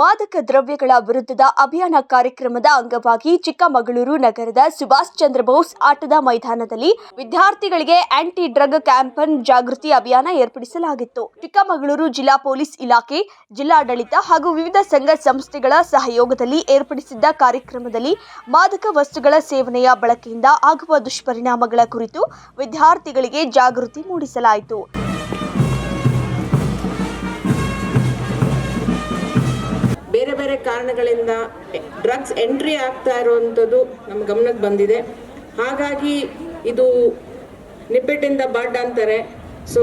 ಮಾದಕ ದ್ರವ್ಯಗಳ ವಿರುದ್ಧದ ಅಭಿಯಾನ ಕಾರ್ಯಕ್ರಮದ ಅಂಗವಾಗಿ ಚಿಕ್ಕಮಗಳೂರು ನಗರದ ಸುಭಾಷ್ ಚಂದ್ರ ಬೋಸ್ ಆಟದ ಮೈದಾನದಲ್ಲಿ ವಿದ್ಯಾರ್ಥಿಗಳಿಗೆ ಆಂಟಿ ಡ್ರಗ್ ಕ್ಯಾಂಪನ್ ಜಾಗೃತಿ ಅಭಿಯಾನ ಏರ್ಪಡಿಸಲಾಗಿತ್ತು. ಚಿಕ್ಕಮಗಳೂರು ಜಿಲ್ಲಾ ಪೊಲೀಸ್ ಇಲಾಖೆ, ಜಿಲ್ಲಾಡಳಿತ ಹಾಗೂ ವಿವಿಧ ಸಂಘ ಸಂಸ್ಥೆಗಳ ಸಹಯೋಗದಲ್ಲಿ ಏರ್ಪಡಿಸಿದ್ದ ಕಾರ್ಯಕ್ರಮದಲ್ಲಿ ಮಾದಕ ವಸ್ತುಗಳ ಸೇವನೆಯ ಬಳಕೆಯಿಂದ ಆಗುವ ದುಷ್ಪರಿಣಾಮಗಳ ಕುರಿತು ವಿದ್ಯಾರ್ಥಿಗಳಿಗೆ ಜಾಗೃತಿ ಮೂಡಿಸಲಾಯಿತು. ಕಾರಣಗಳಿಂದ ಡ್ರಗ್ಸ್ ಎಂಟ್ರಿ ಆಗ್ತಾ ಇರುವಂಥದ್ದು ನಮ್ಮ ಗಮನಕ್ಕೆ ಬಂದಿದೆ. ಹಾಗಾಗಿ ಇದು ನಿಪ್ಪೆಟ್ಟಿಂದ ಬಡ್ ಅಂತಾರೆ. ಸೊ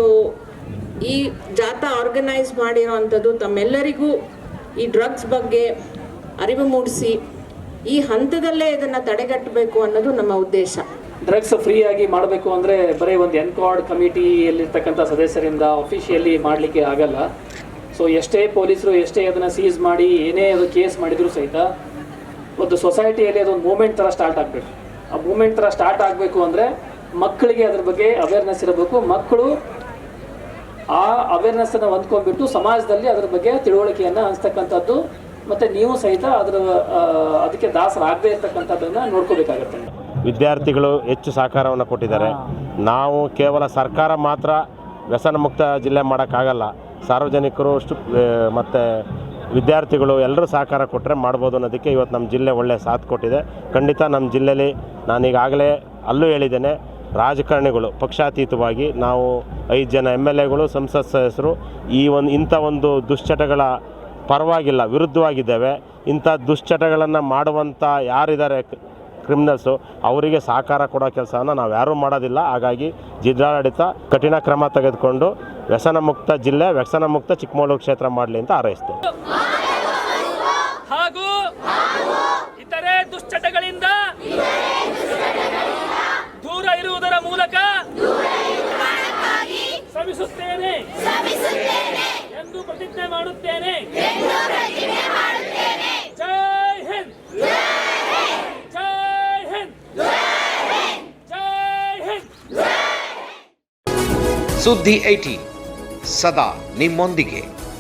ಈ ಜಾಥಾ ಆರ್ಗನೈಸ್ ಮಾಡಿರೋವಂಥದ್ದು ತಮ್ಮೆಲ್ಲರಿಗೂ ಈ ಡ್ರಗ್ಸ್ ಬಗ್ಗೆ ಅರಿವು ಮೂಡಿಸಿ ಈ ಹಂತದಲ್ಲೇ ಇದನ್ನು ತಡೆಗಟ್ಟಬೇಕು ಅನ್ನೋದು ನಮ್ಮ ಉದ್ದೇಶ. ಡ್ರಗ್ಸ್ ಫ್ರೀ ಆಗಿ ಮಾಡಬೇಕು ಅಂದರೆ ಬರೀ ಒಂದು ಎನ್ಕಾರ್ಡ್ ಕಮಿಟಿಯಲ್ಲಿರ್ತಕ್ಕಂಥ ಸದಸ್ಯರಿಂದ ಅಫಿಷಿಯಲಿ ಮಾಡಲಿಕ್ಕೆ ಆಗಲ್ಲ. ಸೊ ಎಷ್ಟೇ ಪೊಲೀಸರು ಎಷ್ಟೇ ಅದನ್ನು ಸೀಸ್ ಮಾಡಿ ಏನೇ ಅದು ಕೇಸ್ ಮಾಡಿದರೂ ಸಹಿತ ಒಂದು ಸೊಸೈಟಿಯಲ್ಲಿ ಅದೊಂದು ಮೂಮೆಂಟ್ ಥರ ಸ್ಟಾರ್ಟ್ ಆಗಬೇಕು. ಆ ಮೂಮೆಂಟ್ ಥರ ಸ್ಟಾರ್ಟ್ ಆಗಬೇಕು ಅಂದರೆ ಮಕ್ಕಳಿಗೆ ಅದ್ರ ಬಗ್ಗೆ ಅವೇರ್ನೆಸ್ ಇರಬೇಕು. ಮಕ್ಕಳು ಆ ಅವೇರ್ನೆಸ್ಸನ್ನು ಹೊಂದ್ಕೊಂಡ್ಬಿಟ್ಟು ಸಮಾಜದಲ್ಲಿ ಅದ್ರ ಬಗ್ಗೆ ತಿಳುವಳಿಕೆಯನ್ನು ಹಂಚ್ತಕ್ಕಂಥದ್ದು ಮತ್ತು ನೀವು ಸಹಿತ ಅದರ ಅದಕ್ಕೆ ದಾಸರಾಗದೇ ಇರ್ತಕ್ಕಂಥದ್ದನ್ನು ನೋಡ್ಕೋಬೇಕಾಗತ್ತೆ. ವಿದ್ಯಾರ್ಥಿಗಳು ಹೆಚ್ಚು ಸಹಕಾರವನ್ನು ಕೊಟ್ಟಿದ್ದಾರೆ. ನಾವು ಕೇವಲ ಸರ್ಕಾರ ಮಾತ್ರ ವ್ಯಸನ ಮುಕ್ತ ಜಿಲ್ಲೆ ಮಾಡೋಕ್ಕಾಗಲ್ಲ. ಸಾರ್ವಜನಿಕರು ಅಷ್ಟು ಮತ್ತು ವಿದ್ಯಾರ್ಥಿಗಳು ಎಲ್ಲರೂ ಸಹಕಾರ ಕೊಟ್ಟರೆ ಮಾಡ್ಬೋದು ಅನ್ನೋದಕ್ಕೆ ಇವತ್ತು ನಮ್ಮ ಜಿಲ್ಲೆ ಒಳ್ಳೆಯ ಸಾಥ್ ಕೊಟ್ಟಿದೆ. ಖಂಡಿತ ನಮ್ಮ ಜಿಲ್ಲೆಯಲ್ಲಿ ನಾನೀಗಾಗಲೇ ಅಲ್ಲೂ ಹೇಳಿದ್ದೇನೆ, ರಾಜಕಾರಣಿಗಳು ಪಕ್ಷಾತೀತವಾಗಿ ನಾವು ಐದು ಜನ ಎಂ ಎಲ್ ಎಗಳು, ಸಂಸತ್ ಸದಸ್ಯರು, ಈ ಒಂದು, ಇಂಥ ಒಂದು ದುಶ್ಚಟಗಳ ಪರವಾಗಿಲ್ಲ, ವಿರುದ್ಧವಾಗಿದ್ದೇವೆ. ಇಂಥ ದುಶ್ಚಟಗಳನ್ನು ಮಾಡುವಂಥ ಯಾರಿದ್ದಾರೆ ಕ್ರಿಮಿನಲ್ಸು, ಅವರಿಗೆ ಸಹಕಾರ ಕೊಡೋ ಕೆಲಸವನ್ನು ನಾವು ಯಾರೂ ಮಾಡೋದಿಲ್ಲ. ಹಾಗಾಗಿ ಜಿಲ್ಲಾಡಳಿತ ಕಠಿಣ ಕ್ರಮ ತೆಗೆದುಕೊಂಡು ವ್ಯಸನ ಮುಕ್ತ ಜಿಲ್ಲೆ ವ್ಯಸನ ಮುಕ್ತ ಚಿಕ್ಕಮಗಳೂರು ಕ್ಷೇತ್ರ ಮಾಡಲಿ ಅಂತ ಹಾರೈಸ್ತೇವೆ ಹಾಗೂ ಇತರೆ ದುಶ್ಚಟಗಳಿಂದ ದೂರ ಇರುವುದರ ಮೂಲಕ ಶ್ರಮಿಸುತ್ತೇನೆ ಎಂದು ಪ್ರತಿಜ್ಞೆ ಮಾಡುತ್ತೇನೆ. ಜೈ ಹಿಂದ್. ಜೈ ಹಿಂದ್. ಜೈ ಹಿಂದ್. ಸುದ್ದಿ ಏಟಿ ಸದಾ ನಿಮ್ಮೊಂದಿಗೆ.